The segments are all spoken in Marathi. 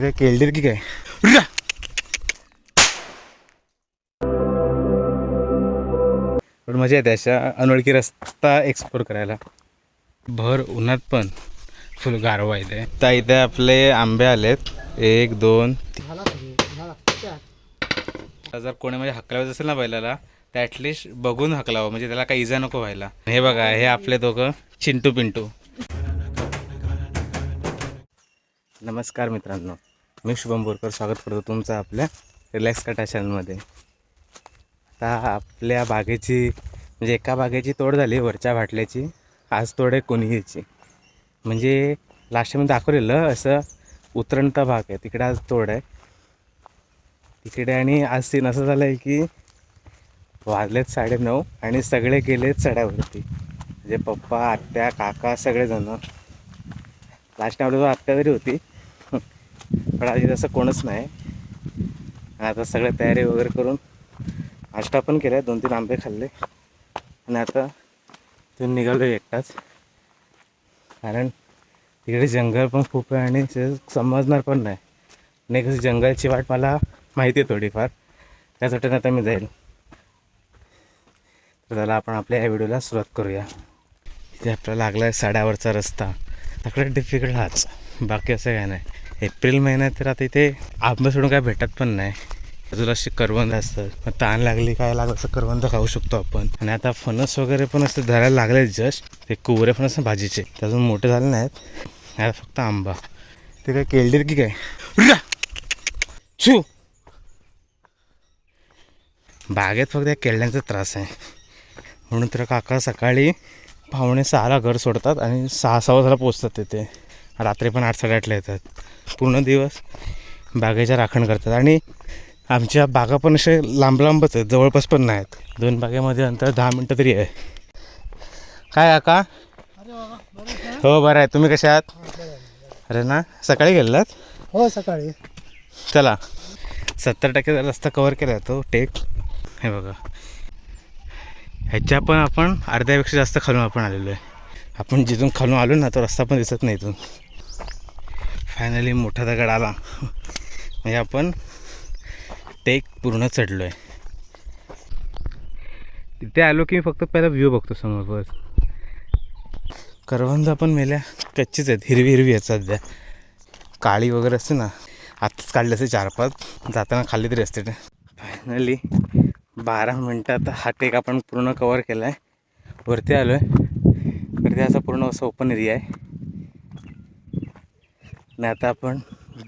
काय केळडीर की काय! पण मजा येते अशा अनोळखी रस्ता एक्सप्लोर करायला. भर उन्हात पण फुल गारवा इथे. तर इथे आपले आंबे आलेत. एक दोन जर कोणी म्हणजे हकलावत असेल ना बैलाला तर ॲटलिस्ट बघून हकलावं. म्हणजे त्याला काही इजा नको व्हायला. हे बघा हे आपले दोघं चिंटू पिंटू. नमस्कार मित्रांनो. मी शुभम बोरकर स्वागत करतो तुमचं आपल्या रिलॅक्स कटा चॅनलमध्ये आता आपल्या बागेची म्हणजे एका बागेची तोड झाली वरच्या भाटल्याची आज तोड आहे कोणीची. म्हणजे लास्ट टाइम दाखवलेलं असं उतरणता भाग आहे. तिकडे आज तोड आहे. तिकडे आणि आज सीन असं झालं आहे की वाजलेत साडेनऊ आणि सगळे गेलेत चढ्यावरती म्हणजे पप्पा आत्या काका सगळेजण. लास्ट टाइम आत्या तरी होती पण आधी तसं कोणच नाही. आता सगळ्या तयारी वगैरे करून नाश्ता पण केला दोन तीन आंबे खाल्ले. आणि आता तिथून निघालो एकटाच. कारण तिकडे जंगल पण खूप आहे आणि ते समजणार पण नाही. नाही कसं जंगलची वाट मला माहिती आहे थोडीफार. त्यासाठी आता मी जाईल. तर त्याला आपण आपल्या या व्हिडिओला सुरुवात करूया. इथे आपल्याला लागला आहे साड्यावरचा रस्ता सगळ्यात डिफिकल्ट हाच. बाकी असं काय नाही. एप्रिल महिन्यात तर आता इथे आंबे सोडून काय भेटत पण नाही. बाजूला अशी करवंद असतात. मग ताण लागली काय लागलं असं करवंद खाऊ शकतो आपण. आणि आता फणस वगैरे पण असं धरायला लागले जस्ट ते कुवरे पण असं भाजीचे. ते अजून मोठे झाले नाहीत. आता फक्त आंबा. ते काय केळडीर की काय? छू बागेत फक्त या केळड्यांचा त्रास आहे. म्हणून तर काका सकाळी पाहुणे सहाला घर सोडतात आणि सहा सहा वाजता पोचतात तिथे. रात्री पण आठ साडेआठला येतात. पूर्ण दिवस बागेच्या राखण करतात. आणि आमच्या बागा पण असे लांब लांबच आहेत जवळपास पण नाहीत. दोन बागेमध्ये अंतर दहा मिनटं तरी आहे. काय काका? हो बरं आहे. तुम्ही कशा आहात? अरे ना सकाळी गेलात? हो सकाळी. चला. सत्तर टक्के रस्ता कवर केला तो टेक हे बघा. ह्याच्या पण आपण अर्ध्यापेक्षा जास्त खालून आपण आलेलो आहे. आपण जिथून खालून आलो ना तो रस्ता पण दिसत नाही इथून. फायनली मोठा दगड आला. म्हणजे आपण टेक पूर्ण चढलो आहे तिथे आलो की फक्त पहिला व्ह्यू बघतो समोर बस. करवंद पण मेल्या. कच्चीच आहेत. हिरवी हिरवी आहेत सध्या. काळी वगैरे असते ना. आत्ताच काढले असते चार पाच. जाताना खाली तरी असते फायनली बारा मिनटात हा टेक आपण पूर्ण कवर केला आहे वरती आलो आहे वरती असा पूर्ण असं ओपन एरिया आहे. नाही आता आपण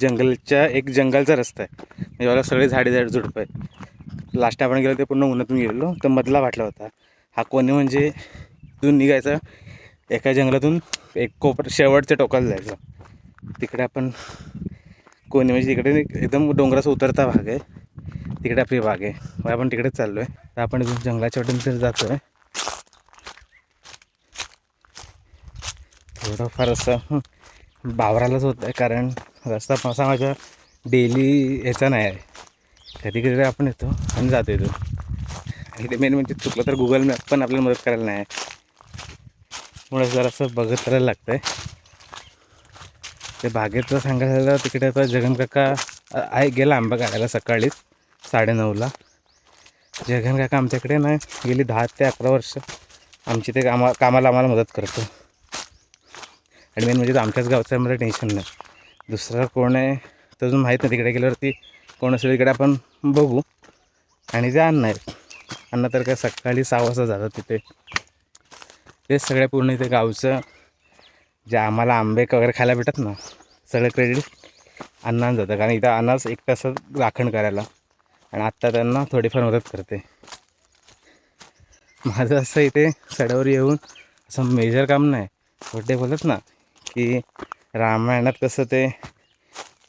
जंगलच्या एक जंगलचा रस्ता आहे. म्हणजे मला सगळे झाडे झाड झुडप आहेत. लास्ट आपण गेलो ते पूर्ण उन्हातून गेलेलो. तर मधला वाटला होता. हा कोणी म्हणजे तिथून निघायचा एका जंगलातून एक कोपर शेवटच्या टोकाला जायचं. तिकडे आपण कोणी म्हणजे तिकडे एकदम डोंगराचा उतरता भाग आहे. तिकडे आपली बाग आहे. आपण तिकडेच चाललो आहे तर आपण इथून जंगलाच्या वाटून वाटेने जातो आहे थोडंफार असं बावरालाच होतं आहे कारण रस्ता असा माझ्या डेली ह्याचा नाही आहे. कधी कधी आपण येतो आणि जातो येतो आणि ते मेन म्हणजे चुकलं तर गुगल मॅप पण आपल्याला मदत करायला नाही म्हणून जरासं बघत करायला लागतं आहे ते बागेतलं सांगायला झालं तिकडे आता जगन काका आहे गेला आंबा काढायला सकाळीच साडेनऊला. जगन काका आमच्याकडे ना गेली दहा ते अकरा वर्ष. आमची ते कामा कामाला आम्हाला मदत करतो. आणि मेन म्हणजे तो आमच्याच गावचा आहे, मला टेन्शन नाही. दुसरा कोण आहे तर अजून माहीत नाही तिकडे गेल्यावरती कोण असेल तिकडे आपण बघू. आणि ते अन्न आहेत अन्न तर काय सकाळी सहा वाजता जातात तिथे. ते सगळ्या पूर्ण इथे गावचं जे आम्हाला आंबे वगैरे खायला भेटत ना सगळं क्रेडिट अण्णांना जातं कारण इथं अण्णाच एक तासात राखण करायला. आणि आत्ता त्यांना थोडीफार मदत करते. माझं असं इथे सड्यावर येऊन असं मेजर काम नाही. पण बोलत ना. की रामायणात कसं ते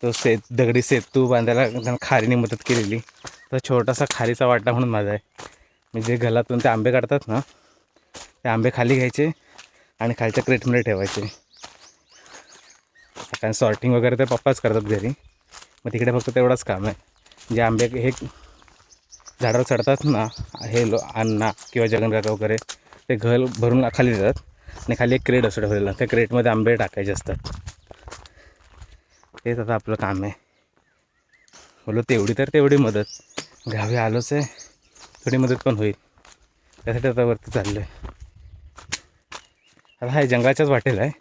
तो सेत दगडी सेतू बांधायला त्यांना खारीने मदत केलेली. तर छोटासा खारीचा वाटा म्हणून माझा आहे. म्हणजे घरातून ते आंबे काढतात ना ते आंबे खाली घ्यायचे आणि खालच्या क्रेटमध्ये ठेवायचे. कारण सॉर्टिंग वगैरे ते पप्पाच करतात घरी. मग तिकडे फक्त तेवढंच काम आहे. जे आंबे हे झाडावर चढतात ना हे लो अण्णा किंवा जगनकाका वगैरे ते घर भरून खाली देतात. आणि खाली एक क्रेट असतो ठेवलेला. त्या क्रेटमध्ये आंबे टाकायचे असतात. तेच आता आपलं काम आहे. बोलो तेवढी तर तेवढी मदत. गावी आलोच आहे. थोडी मदत पण होईल. त्यासाठी आता वरती चाललं आहे आता हा जंगलाच्याच वाटेल आहे.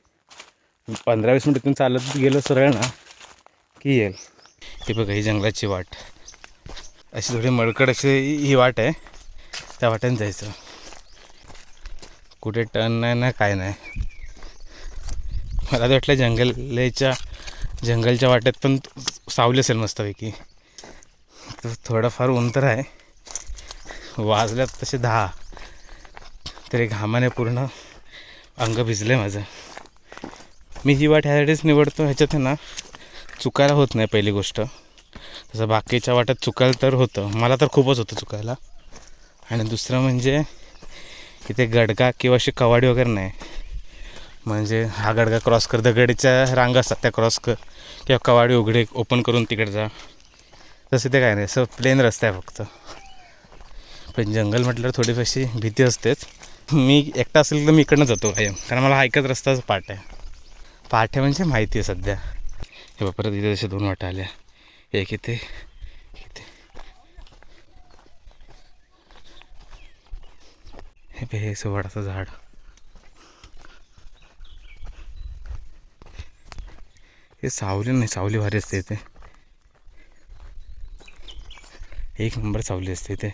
पंधरा वीस मिनिट इथून चालत गेलो सरळ ना की येईल. हे बघा ही जंगलाची वाट. अशी थोडी मळकड अशी ही वाट आहे. त्या वाट्याने जायचं. कुठे टर्न नाही ना काय नाही. मला तर वाटलं जंगलेच्या जंगलच्या वाट्यात पण सावली असेल मस्तपैकी. तर थोडंफार ऊन तर आहे. वाजल्यात तसे दहा. तरी घामाने पूर्ण अंग भिजलं आहे माझं. मी ही वाट ह्यासाठीच निवडतो ह्याच्यात आहे ना चुकायला होत नाही पहिली गोष्ट. तसं बाकीच्या वाट्यात चुकायला तर होतं. मला तर खूपच होतं चुकायला. आणि दुसरं म्हणजे इथे गडगा किंवा अशी कवाडी वगैरे नाही. म्हणजे हा गडगा क्रॉस कर दगडीच्या रांगा असतात त्या क्रॉस कर किंवा कवाडी उघडे ओपन करून तिकडे जा. तसं ते काय नाही असं प्लेन रस्ता आहे फक्त. पण जंगल म्हटल्यावर थोडी अशी भीती असतेच. मी एकटा असेल तर मी इकडनं जातो कायम कारण मला ऐकत रस्ताच पाठ आहे. पाठ आहे म्हणजे माहिती आहे सध्या. हे बघ परत इथे जसे दोन वाटा आल्या. एक इथे हे बे हे झाड. हे सावली नाही सावली भारी असते इथे. एक नंबर सावली असते इथे.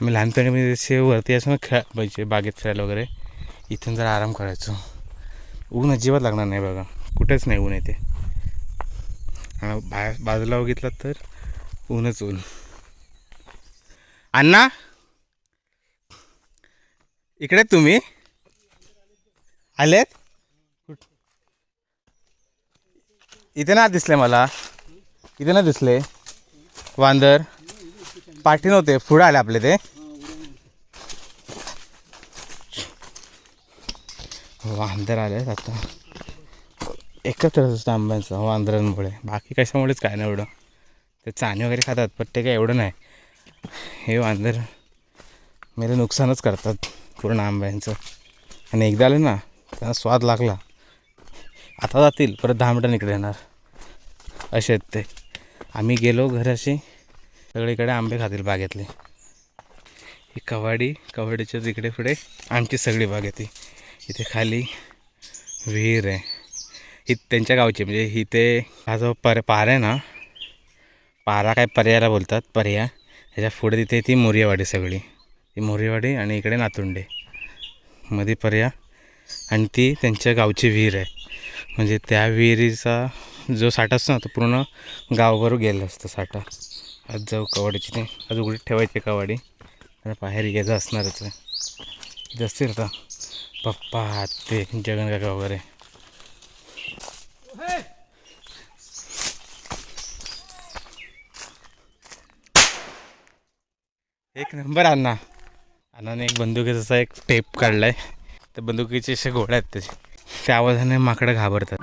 आम्ही लहानपणी म्हणजे असे वरती असं ना पाहिजे बागेत फिरायला वगैरे. इथून जरा आराम करायचो. ऊन अजिबात लागणार नाही बघा. कुठेच नाही ऊन येते आणि बाहेर बाजूला बघितलं तर ऊनच ऊन. अण्णा? इकडे तुम्ही. आलेत? इथे ना दिसले मला. इथे ना दिसले. वांदर. पाठी नव्हते पुढं आले आपले ते. वांदर आले आता. एकत्रच असतं आंब्यांचं वांदरांमुळे. बाकी कशामुळेच काय नाही एवढं. ते चाणी वगैरे खातात पण ते काय एवढं नाही. हे वांदर मेरे नुकसानच करतात. पूर्ण आंब्यांचं. आणि एकदा आले ना त्यांना स्वाद लागला. आता जातील परत दहा मिनटं इकडे येणार असे आहेत ते. आम्ही गेलो घराशी सगळीकडे आंबे खातील बागेतले. ही कवाडी कवाडीच्या तिकडे पुढे आमची सगळी बाग येते इथे खाली विहीर आहे. ही त्यांच्या गावची म्हणजे ही ते हा जो पर पार आहे ना पारा काय पर्यायला बोलतात पर्या ह्याच्या पुढे तिथे ती मोरियावाडी सगळी. ती मोरेवाडी आणि इकडे नातुंडे. मध्ये पर्या. आणि ती त्यांच्या गावची विहीर आहे. म्हणजे त्या विहिरीचा जो साठा असतो ना तो पूर्ण गावभर गेला असतो साठा. आज जाऊ कवाडीची ते. आज उघडी ठेवायची कवाडी. आणि बाहेर गेलं असणारच आहे. जास्ती आता. पप्पा ते जगन काका वगैरे. एक नंबर अण्णा. अण्णाने एक बंदुकीचा एक टेप काढलाय. त्या बंदुकीचे असे गोळ्या आहेत त्याचे. त्या आवाजाने माकडं घाबरतात.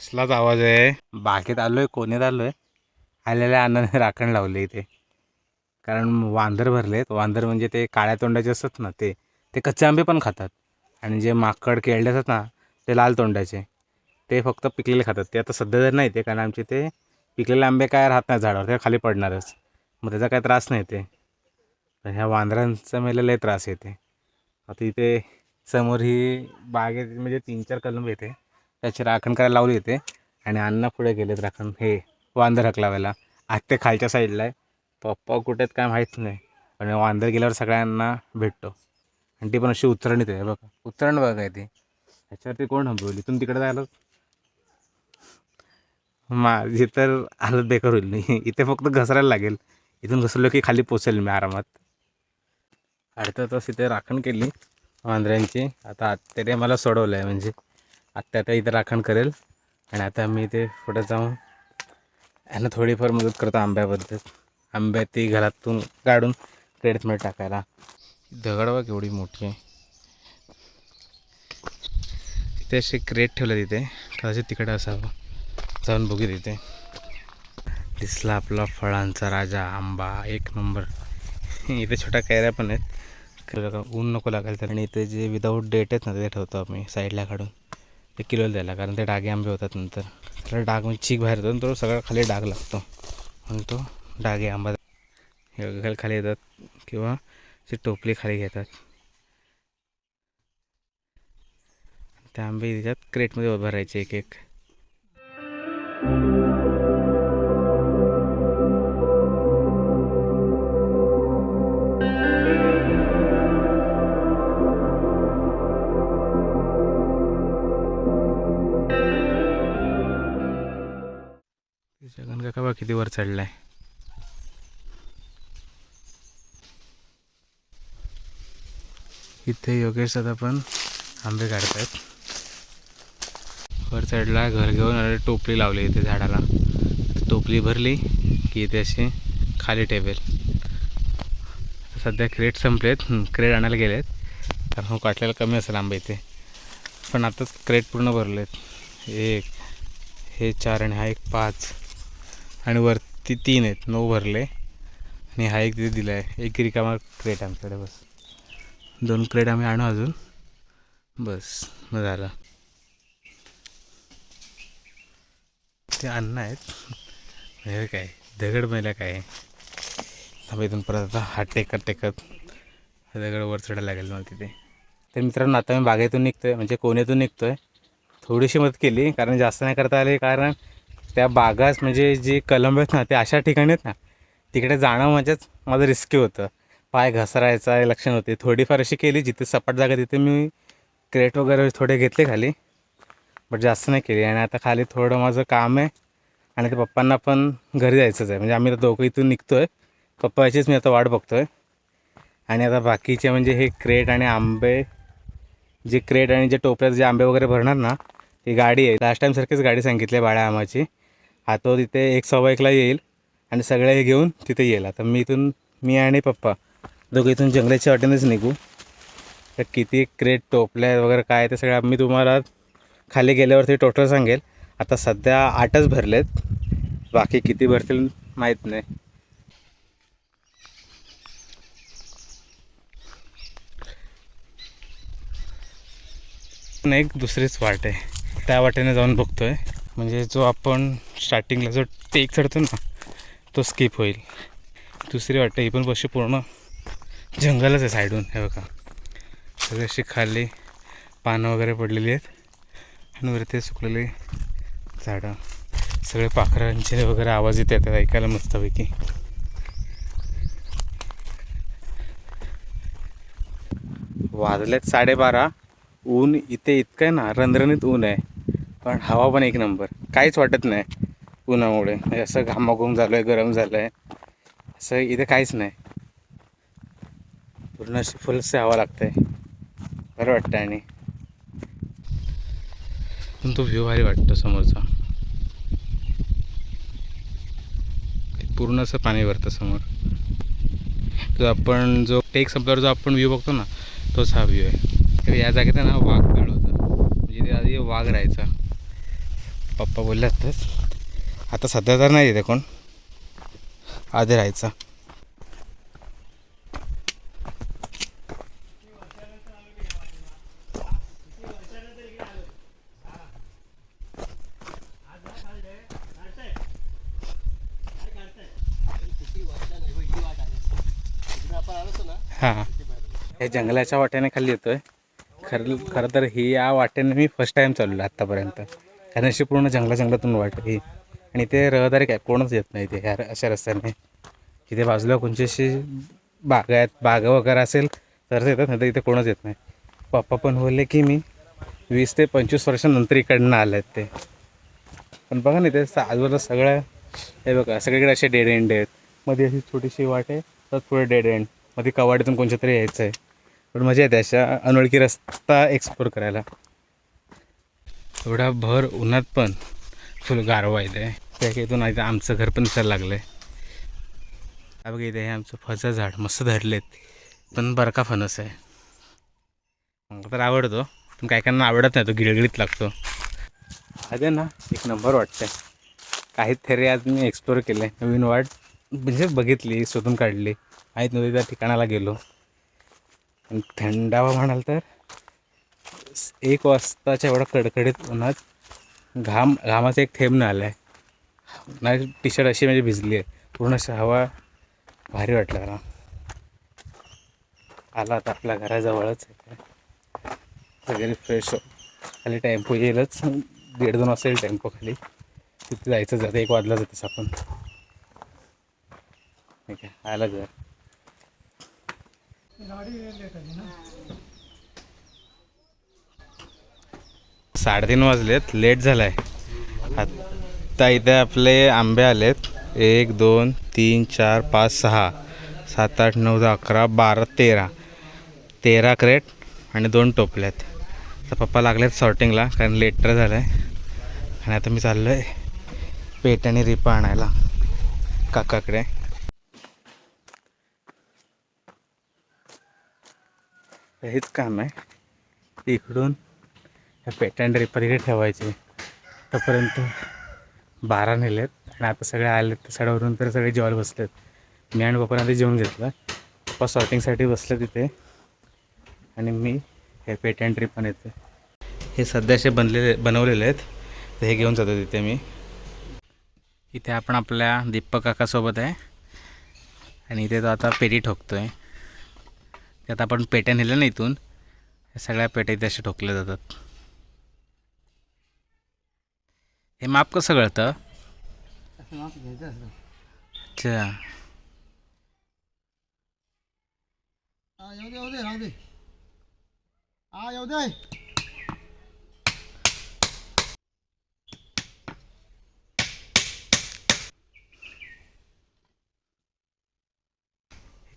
कसलाच आवाज आहे. बागेत आलोय कोणीत आलोय? आलेल्या अण्णाने राखण लावले इथे. कारण वांदर भरलेत. वांदर म्हणजे ते काळ्या तोंडाचे असतात ना ते ते कच्चे आंबे पण खातात. आणि जे माकड केळले असतात ना ते लाल तोंडाचे. ते फक्त पिकलेले खातात. ते आता सध्या तर नाही ते कारण आमचे ते पिकलेले आंबे काय राहत नाही झाडावर ते खाली पडणारच. मग त्याचा काय त्रास नाही ते. पण ह्या वांदरांचा मेला लय त्रास येते आता इथे समोर ही बागेत म्हणजे तीन चार कलम येते. त्याची राखण करायला लावली होते. आणि अण्णा पुढे गेलेत राखण. हे वांदर हक लावायला आज ते खालच्या साईडला आहे. पप्पा कुठे आहेत काय माहीत नाही. पण वांदर गेल्यावर सगळ्यांना भेटतो. आणि ती पण अशी उतरण येते बघा. उतरण बघा आहे ती. ह्याच्यावरती कोण हंबवली इथून तिकडे जायला? माझी तर हालत बेकार होईल. नाही इथे फक्त घसरायला लागेल. इथून घसरलो की खाली पोचेल मी आरामात. अर्धा तास इथे राखण केली वांदऱ्यांची आता आत्तेने मला सोडवलं आहे म्हणजे आत्ता आता इथं राखण करेल. आणि आता मी ते पुढे जाऊन यांना थोडीफार मदत करतो आंब्याबद्दल. आंब्या ती घरातून काढून क्रेडमध्ये टाकायला. दगड बघ एवढी मोठी आहे. तिथे असे क्रेट ठेवलं तिथे. कदाचित तिकडे असावं. जाऊन बघू तिथे. दिसला आपला फळांचा राजा आंबा एक नंबर. इथे छोट्या कैऱ्या पण आहेत. ऊन नको लागायला तर. आणि इथे जे विदाऊट डेट आहेत ना ते ठेवतो आम्ही साईडला काढून. ते किलोला द्यायला कारण ते डागे आंबे होतात नंतर. त्याला डाग म्हणजे चीक बाहेर येतो तो सगळा खाली डाग लागतो. म्हणून तो डागे आंबा हे खाली येतात किंवा ती टोपली खाली घेतात. त्या आंबे त्याच्यात क्रेटमध्ये उभं राहायचे एक एक. बघा किती वर चढलाय. इथे योगेश दादा पण आंबे काढतायत. वर चढला घर घेऊन आणि टोपली लावली इथे झाडाला. टोपली भरली की इथे असे खाली टेबल. सध्या क्रेट संपलेत क्रेट आणायला गेलेत. कारण हो काटलेला कमी असेल आंबे इथे. पण आता क्रेट पूर्ण भरलेत. एक हे चार आणि हा एक पाच. आणि वरती तीन आहेत. नऊ भरले. आणि हा एक तिथे दिला आहे एक रिकामा क्रेट आमच्याकडे बस. दोन क्रेट आम्ही आणू अजून. बस मग झालं. ते अन्न आहेत. हे काय? दगड मेला काय? थांबा इथून परत आता. हात टेकत टेकत. दगड वर चढायला लागेल मला तिथे. तर मित्रांनो आता मी बागेतून निघतोय. म्हणजे कोण्यातून निघतोय. थोडीशी मदत केली. कारण जास्त नाही करता आली. कारण त्या बागास म्हणजे जे कलम आहेत ना ते अशा ठिकाणी आहेत ना तिकडे जाणं म्हणजेच माझं रिस्की होतं. पाय घसरायचा लक्षण होते. थोडीफार अशी केली जिथे सपाट जागा तिथे मी क्रेट वगैरे थोडे घेतले खाली बट जास्त नाही केली. आणि आता खाली थोडं माझं काम आहे. आणि ते पप्पांना पण घरी जायचंच आहे. म्हणजे आम्ही आता दोघं इथून निघतो आहे पप्पाचीच मी आता वाट बघतो आहे आणि आता बाकीचे म्हणजे हे क्रेट आणि आंबे जे क्रेट आणि जे टोपऱ्यात जे आंबे वगैरे भरणार ना ती गाडी आहे. लास्ट टाईमसारखीच गाडी सांगितली आहे बाळ्या आमाची. हा तो तिथे एक सव्वा एकला येईल आणि सगळे हे घेऊन तिथे येईल. आता मी इथून मी आणि पप्पा दोघं इथून जंगलाच्या वाटेनेच निघू. तर किती क्रेट टोपल्या वगैरे काय ते सगळं मी तुम्हाला खाली गेल्यावरती टोटल सांगेल. आता सध्या आठच भरलेत. बाकी किती भरतील माहीत नाही. एक दुसरीच वाट आहे. त्या वाटेने जाऊन बघतोय. म्हणजे जो आपण स्टार्टिंगला जो टेक चढतो ना तो स्किप होईल. दुसरी वाटतं ही पण बशी पूर्ण जंगलच आहे साईडून हे बघा. सगळे अशी खाली पानं वगैरे पडलेली आहेत आणि वरती सुकलेली झाडं. सगळे पाखरांचे वगैरे आवाज येत येतात ऐकायला मस्तपैकी. वाजलेत साडेबारा. ऊन इथे इतकं आहे ना रणरणीत ऊन आहे. पण हवा पण एक नंबर. काहीच वाटत नाही उन्हामुळे. म्हणजे असं घामाघूम झालं आहे गरम झालं आहे असं इथे काहीच नाही. पूर्ण अशी फुलसे हवा लागते बरं वाटतं आणि. पण तो व्ह्यू भारी वाटतो समोरचा. पूर्ण असं पाणी भरतं समोर. जो आपण जो टेक संपल्यावर जो आपण व्ह्यू बघतो ना तोच हा व्ह्यू आहे. तर या जागेत आहे ना वाघ बीळ होता. म्हणजे ते आधी वाघ राहायचा. पप्पा बोलले आत्ताच आता सध्या तर नाही येते कोण. आधी राहायचा. हां. हे जंगलाच्या वाट्याने खाली येतोय. खरं खरं तर ही या वाट्याने मी फर्स्ट टाईम चाललो आत्तापर्यंत. कारण अशी पूर्ण जंगला जंगलातून वाट ही आणि ते रहदारी काय? कोणच येत नाही ते ह्या अशा रस्त्याने. इथे बाजूला कोणची अशी बागा आहेत बाग वगैरे असेल तर येतात नाही तर इथे कोणच येत नाही. पप्पा पण बोलले की मी वीस ते पंचवीस वर्षानंतर इकडनं आले आहेत ते. पण बघा ना ते आजूबाजूला सगळं हे बघा सगळीकडे असे डेड एंड आहेत. मध्ये अशी छोटीशी वाट आहे तर पुढे डेड एंडमध्ये कवाडीतून कोणच्या तरी यायचं आहे पण मजा येते अशा अनोळखी रस्ता एक्सप्लोर करायला. एवढा भर उन्हात पण फुल गारवा आहे त्या इथून आता आमचं घर पण दिसायला लागलं आहे हा बघा इथे हे आमचं फळचं झाड मस्त धरलेत. पण बरं का फणस आहे. मला तर आवडतो. पण काही काहींना आवडत नाही तो गिळगिळीत लागतो. अरे ना एक नंबर वाटतंय. काही थेरी आज मी एक्सप्लोर केले नवीन वाट म्हणजे बघितली शोधून काढली. माहीत नव्हती त्या ठिकाणाला गेलो. थंडावा म्हणाल तर? एक वाजताच्या एवढा कडकडीत उन्हात घाम घामाचा एक थेंब आला आहे ना टी शर्ट अशी म्हणजे भिजली आहे. पूर्ण अशी हवा भारी वाटला ना आला आता आपल्या घराजवळच आहे सगळे फ्रेश हो. खाली टेम्पो येईलच. दीड दोन वाजता येईल टेम्पो खाली. तिथे जायचं जातं एक वाजला जातेस आपण ठीक आहे आला घर साडेतीन वाजलेत लेट झालाय. आता इथे आपले आंबे आलेत. एक दोन तीन चार पाच सहा सात आठ नऊ दहा अकरा बारा तेरा. तेरा क्रेट आणि दोन टोपल्यात तर पप्पा लागलेत सॉर्टिंगला कारण लेटर झालं आहे आणि आता मी चाललो आहे पेट आणि रिपा आणायला काकाकडे. हेच काम आहे. इकडून ह्या पेट अँड ठेवायचे. तोपर्यंत बारा नेलेत. आणि आता सगळे आलेत. तर सडावरून तर सगळे जेवायला बसलेत. मी आणि पप्पाने आधी जेवून घेतलं. पप्पा सॉर्टिंगसाठी बसलं तिथे. आणि मी हे पेट अँड पण येते हे सध्याचे बनलेले बनवलेले आहेत. तर हे घेऊन जातो तिथे मी. इथे आपण आपल्या दीपक काकासोबत आहे. आणि इथे तो आता पेटी ठोकतो आहे त्यात आपण पेट्या नेल्या ना इथून. या सगळ्या पेट्या इथे असे ठोकल्या जातात. हे माप कसं कळतं? अच्छा.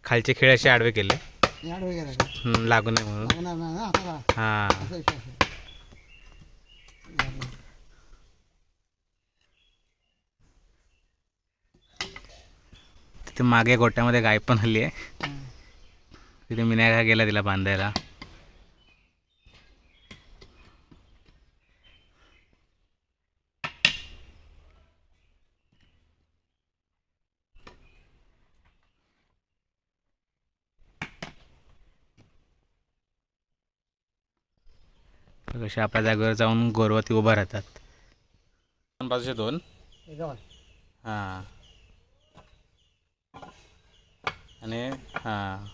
खालचे खेळ असे आडवे केले. लागू नये म्हणून. हां असं इथं असं. तिथे मागे गोट्यामध्ये गाय पण हल्ली आहे. तिथे मिनायका गेला तिला बांधायला. कसे आपल्या जागेवर जाऊन गोरवती उभा राहतात. दोन. बाजूचे दोन हे जाऊ. हां आणि हां.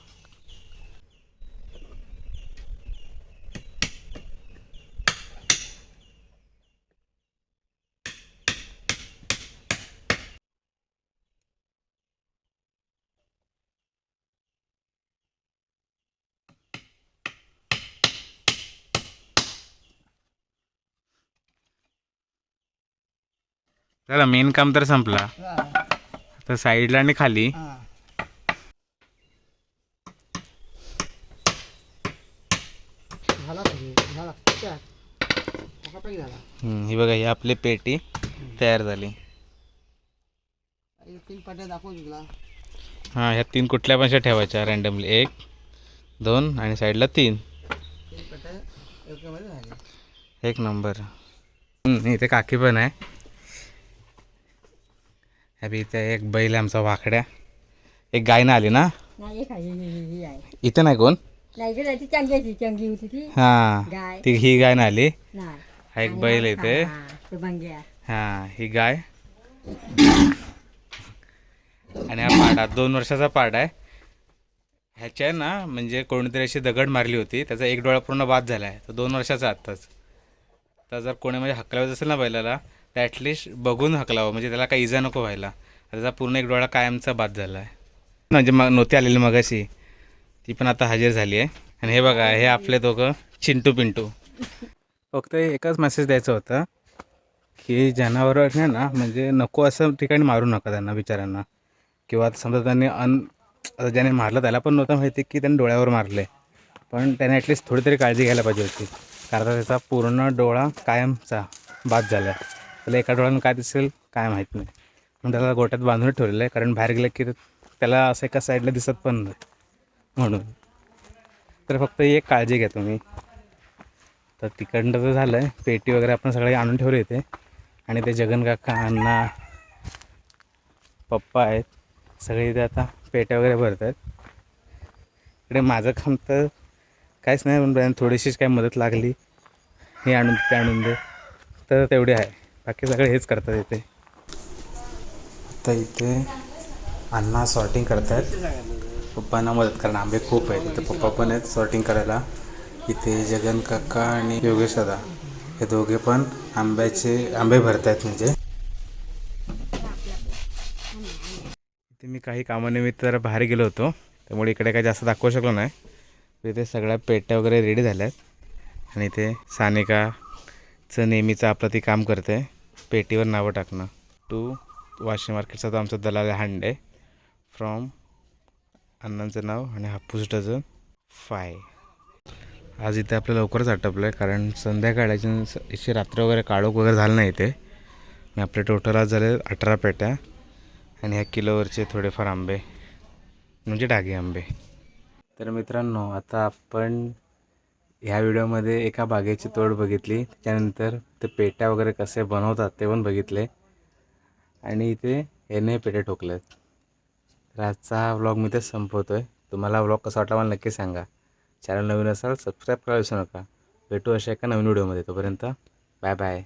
चला मेन काम तर संपला. तर साईडला आणि खाली हा. झाला पाहिजे झाला त्या. पाहिजे झाला. हम्म, ही बघा ही आपली पेटी तयार झाली. हे तीन पाट्या दाखवू तुला हां ह्या तीन कुठल्या पण अशा ठेवायच्या रँडमली एक दोन आणि साईडला तीन. तीन पाट्या एकामध्ये झाले. एक नंबर हम्म, इथे काकी पण आहे. ह्या बी इथे एक बैल आहे आमचा वाकड्या. एक गाय ना आली ना? नाही ही- ही- ही आहे. इथे नाही कोण? नाही गेलं ती चांगली होती ती. हां गाय. ती ही गाय ना आली. नाही. हा एक बैल इथे हा, हां. ही गाय. आणि हा पाडा दोन वर्षाचा पाडा आहे. ह्याच्या ना म्हणजे कोणीतरी अशी दगड मारली होती त्याचा एक डोळा पूर्ण बाद झाला आहे तो दोन वर्षाचा आत्ताच. तर जर कोणी म्हणजे हकलावत असेल ना बैलाला तर ॲटलिस्ट बघून हकलावं म्हणजे त्याला काही इजा नको व्हायला. त्याचा पूर्ण एक डोळा कायमचा बाद झाला आहे म्हणजे मग नव्हती आलेली मगाशी ती पण आता हजर झाली आहे. आणि हे बघा हे आपले दोघं चिंटू पिंटू. फक्त एकच मेसेज द्यायचा होता की जनावरांना ना म्हणजे नको असं ठिकाणी मारू नका त्यांना बिचाऱ्यांना. किंवा समजा त्यांनी अन ज्याने मारलं त्याला पण नव्हतं माहिती की त्याने डोळ्यावर मारले पण त्याने ॲटलिस्ट थोडी तरी काळजी घ्यायला पाहिजे होती. कारण आता त्याचा पूर्ण डोळा कायमचा बाद झाला त्याला एका डोळ्यानं काय दिसेल काय माहीत नाही. म्हणून त्याला गोट्यात बांधून ठेवलेलं आहे कारण बाहेर गेलं की त्याला असं एका साईडला दिसत पण नाही. म्हणून. तर फक्त एक काळजी घ्या तुम्ही. तर तिकडनं तर झालं आहे पेटी वगैरे आपण सगळे आणून ठेवले इथे. आणि ते जगन काका अण्णा पप्पा आहेत. सगळे इथे आता पेट्या वगैरे भरत आहेत इकडे माझं काम तर काहीच नाही पण थोडीशीच काय मदत लागली. हे आणून ते आणून दे. तर तेवढे आहे. बाकी सगळे हेच करतात इथे. आता इथे अण्णा सॉर्टिंग करतायत. पप्पांना मदत करणं. आंबे खूप आहेत. इथे पप्पा पण आहेत सॉर्टिंग करायला. इथे जगन काका आणि योगेश दादा. हे दोघे पण आंब्याचे आंबे भरतायत म्हणजे. इथे मी काही कामानिमित्त जरा बाहेर गेलो होतो. त्यामुळे इकडे काही जास्त दाखवू शकलो नाही. इथे सगळ्या पेट्या वगैरे रेडी झाल्या आहेत आणि इथे सानिकाचं नेहमीचं आपलं ती काम करते. पेटीवर नावं टाकणं. टू वाशी मार्केटचा तो आमचा दलाल आहे हांडे. फ्रॉम अण्णांचं नाव आणि हापूस डझन फाय आज इथे आपलं लवकरच आटपलं आहे कारण संध्याकाळची इथे रात्र वगैरे काळोख वगैरे झालं नाही इथे. आणि आपले टोटल आज झाले अठरा पेट्या. आणि ह्या किलोवरचे थोडेफार आंबे म्हणजे डागे आंबे. तर मित्रांनो आता आपण ह्या व्हिडिओमध्ये एका बागेची तोड बघितली. त्यानंतर ते पेट्या वगैरे कसे बनवतात ते पण बघितले. आणि इथे याने पेट्या ठोकल्यात तर आजचा हा व्लॉग मी तेच संपवतो आहे तुम्हाला व्लॉग कसा वाटला मला नक्की सांगा. चॅनल नवीन असाल सबस्क्राईब करायला विसरू नका. भेटू अशा एका नवीन व्हिडिओमध्ये तोपर्यंत बाय बाय